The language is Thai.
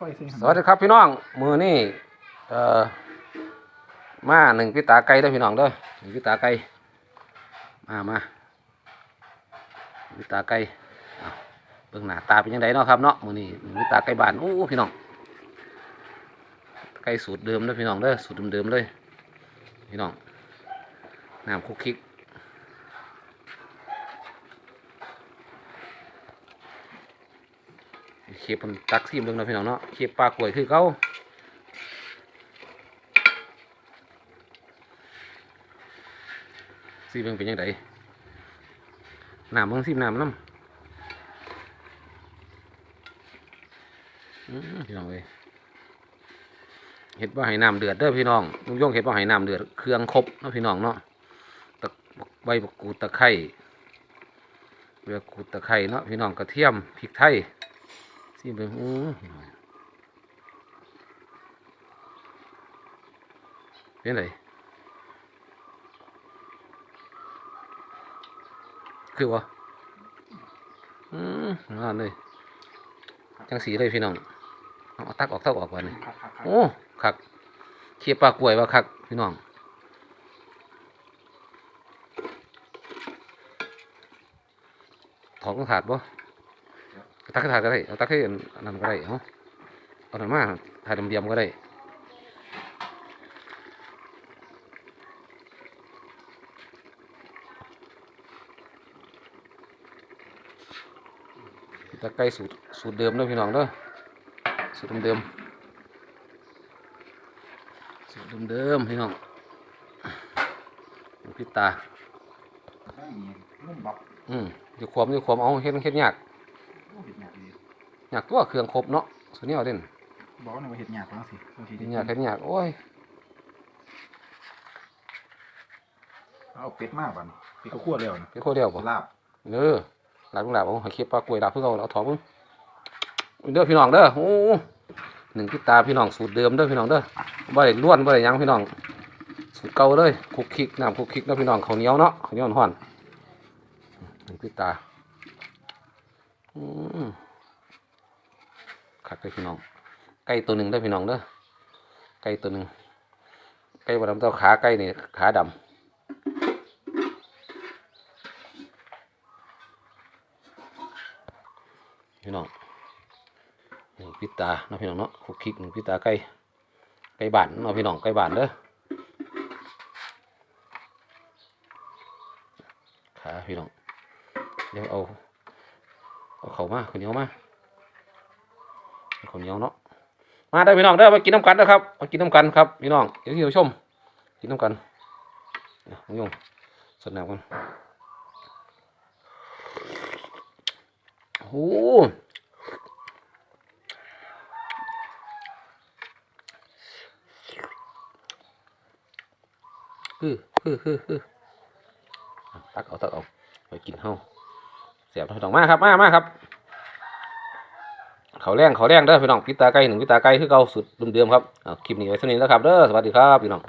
ช่วยสิสวัสดีครับพี่น้อง มือนี่เอ่อมาหนึ่งพิตาไก่ด้อพี่น้องเด้อหนึ่งพิตาไก่มามาพิตาไก่เอาเบิ่งหน้าตาเป็นยังไงเนาะครับเนาะมือนี่หนึ่งพิตาไก่บ้านโอ้พี่น้องไก่สูตรเดิมเด้อพี่น้องเด้อสูตรเดิมๆเลยพี่น้องน้ำคุกคิก เคียบมันตักซีมเบิ่งเนาะพี่น้องเนาะเคียบปลากล้วยคือเก่าซีเบิ่งเป็นยังไงน้ำเบิ่งซีมน้ำน้ำพี่น้องเอ้ยเห็ดว่าให้น้ำเดือดเด้อพี่น้องลุงย่งเห็ดว่าให้น้ำเดือดเครื่องครบเนาะพี่น้องเนาะตะใบบักกูดตะไคร้ใบบักกูตะไคร้เนาะพี่น้องกระเทียมพริกไทย ซีเบิ่งอู้เป็นไรคือวะอืมนั่นเลยจังสีเลยพี่น้องเอาเอาตักออกตักออกก่อนนี่ครับครับครับโอ้คักเคียบปลากล้วยว่าคักพี่น้องถอดกระถาดบ่ ตักกระถาดก็ได้เอาตักให้อันอันนั้นก็ได้เอาเอาหน่อยมาถ่ายเดียมๆก็ได้ตะไคร้สูตรสูตรเดิมเด้อพี่น้องเด้อสูตรเดิมๆสูตรเดิมๆพี่น้องพิตาได้มีนุ่มบักอืมอยู่ความอยู่ความเอาเฮ็ดเฮ็ดยากโอ้ เห็ดหยาบดียากตัวเครื่องครบเนาะสุดนี้เอาเด่นบอกว่าเห็ดหยาบฟังสิบางทีเฮ็ดยากเฮ็ดยากโอ้ยเอาเป็ดมากป่ะเป็ดก็คั่วเร็วนะเป็นโคเดียวบ่ลาบเออหลาบหลาบเอาให้เคียบปลากล้วยหลาบเพื่อเอาเอาถอดมึงเด้อพี่น้องเด้อโอ้หนึ่งพิตาพี่น้องสูตรเดิมเด้อพี่น้องเด้อบ่ได้ล้วนบ่ได้หยังพี่น้องสูตรเก่าเลยคลุกคลิกน้ำคลุกคลิกเนาะพี่น้องข้าวเหนียวเนาะข้าวเหนียวห่อนหนึ่งพิตา อืมคักเลยพี่น้อง ไก่ตัวหนึ่งเด้พี่น้องเด้อ ไก่ตัวหนึ่ง ไก่บดำเต้าขาไก่นี่ขาดำพี่น้องหนึ่งพิตาเนาะพี่น้องเนาะคุกคิกหนึ่งพิตาไก่ไก่บ้านเนาะพี่น้องไก่บ้านเด้อขาพี่น้องเดี๋ยวเอา เขามาข้าวเหนียวมาเข้าวเหนียวเนาะมาได้พี่น้องเด้มากินน้ำกันนะครับมากินน้ำกันครับพี่น้องเดี๋ยวที่เราชม กินน้ำกันเดี๋ยวน้องยงสดน้ำกันโอ้โหคือคือคือคือตักเอาตักเอาไปกินเฮา สียบพี่น้องมาครับมามาครับ เขาแรงเขาแรงเด้อพี่น้องพิตาไก่หนึ่งพิตาไก่คือเก่าสุดเดิมๆครับเอาคลิปนี้ไว้เนี้แล้วครับเด้อสวัสดีครับพี่น้อง